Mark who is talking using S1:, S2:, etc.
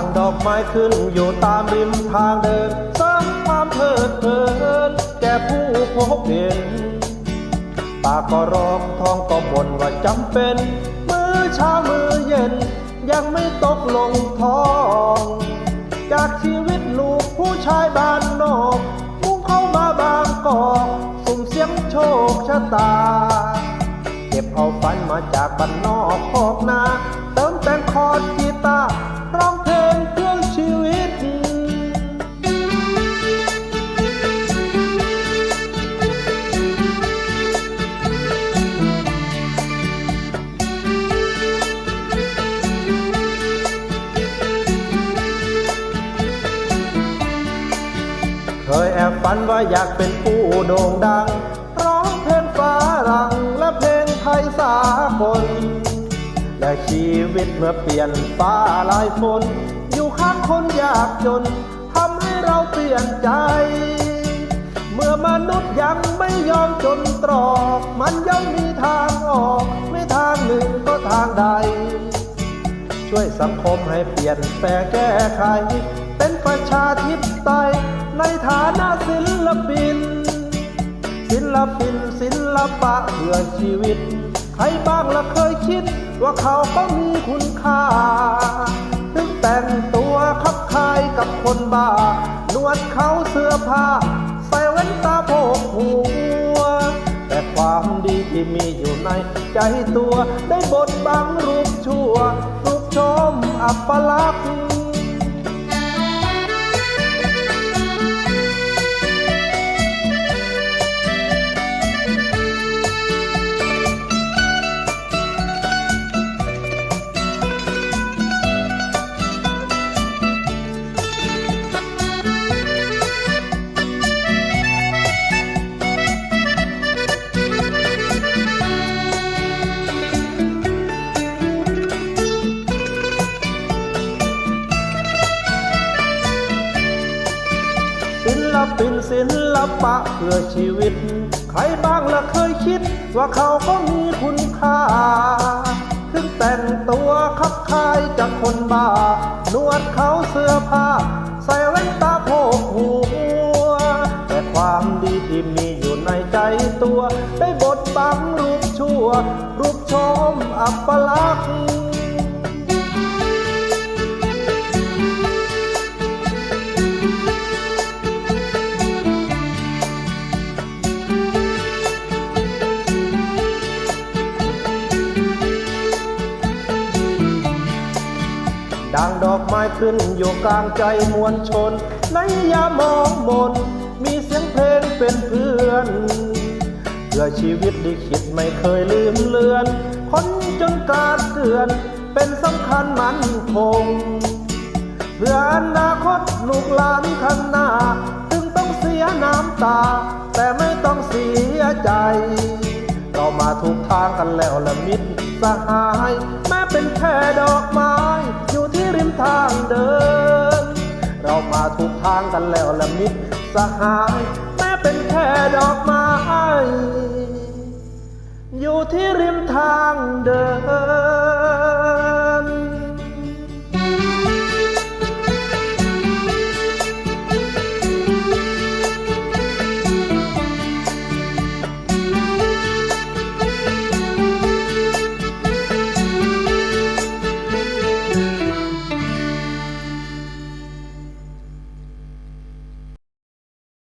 S1: งดอกไม้ขึ้นอยู่ตามริมทางเดินสร้างความเพลิดเพลินแก่ผู้พบเห็นปาก็ร้องท้องก็บ่นว่าจำเป็น มือเช้ามือเย็น ยังไม่ตกลงท้อง จากชีวิตลูกผู้ชายบ้านนอกมุ่งเข้ามาบางกอกสุ่มเสียงโชคชะตา เก็บเอาฝันมาจากบ้านนอกพอกนา บฝันว่าอยากเป็นผู้โด่งดัง ร้องเพลงฝรั่งและเพลงไทยสากลและชีวิตเมื่อเปลี่ยนฟ้าลายฝนอยู่ข้างคนยากจนทำให้เราเปลี่ยนใจ เมื่อมนุษย์ยังไม่ยอมจนตรอก มันย่อมมีทางออก ไม่ทางหนึ่งก็ทางใด ช่วยสังคมให้เปลี่ยนแปลงแก้ไข เป็นประชาธิปไตยในฐานะศิลปินศิ ลปินศิลปะเพื่อชีวิต ใครบ้างละเคยคิด ว่าเขาก็มีคุณค่า ถึงแต่งตัวคับคายกับคนบ้า นวดเขาเสื้อผ้า ใส่แว่นตาโพกหัว แต่ความดีที่มีอยู่ในใจตัว ได้บดบังรูปชั่ว รูปชมอัปลักษณ์ ปินศิลปะเพื่อชีวิต ใครบ้างละเคยคิด ว่าเขาก็มีคุณค่า ถึงแต่งตัวคับคายจากคนบ้า นวดเขาเสื้อผ้า ใส่แว่นตาโพกหัว แต่ความดีที่มีอยู่ในใจตัว ได้บดบังรูปชั่ว รูปชมอัปลักษณ์ ดังดอกไม้ขึ้นอยู่กลางใจมวลชน ในยามมองมน มีเสียงเพลงเป็นเพื่อน เพื่อชีวิตลิขิตไม่เคยลืมเลือน คนจนกาดเกลื่อน เป็นสำคัญมั่นคง เพื่ออนาคตลูกหลานข้างหน้า ถึงต้องเสียน้ำตา แต่ไม่ต้องเสียใจ เรามาถูกทางกันแล้วละมิตรสหาย แม้เป็นแค่ดอกไม้อยู่ ริมทางเดิน เรามาถูกทางกันแล้วละมิตรสหายแม้เป็นแค่ดอกไม้อยู่ที่ริมทางเดิน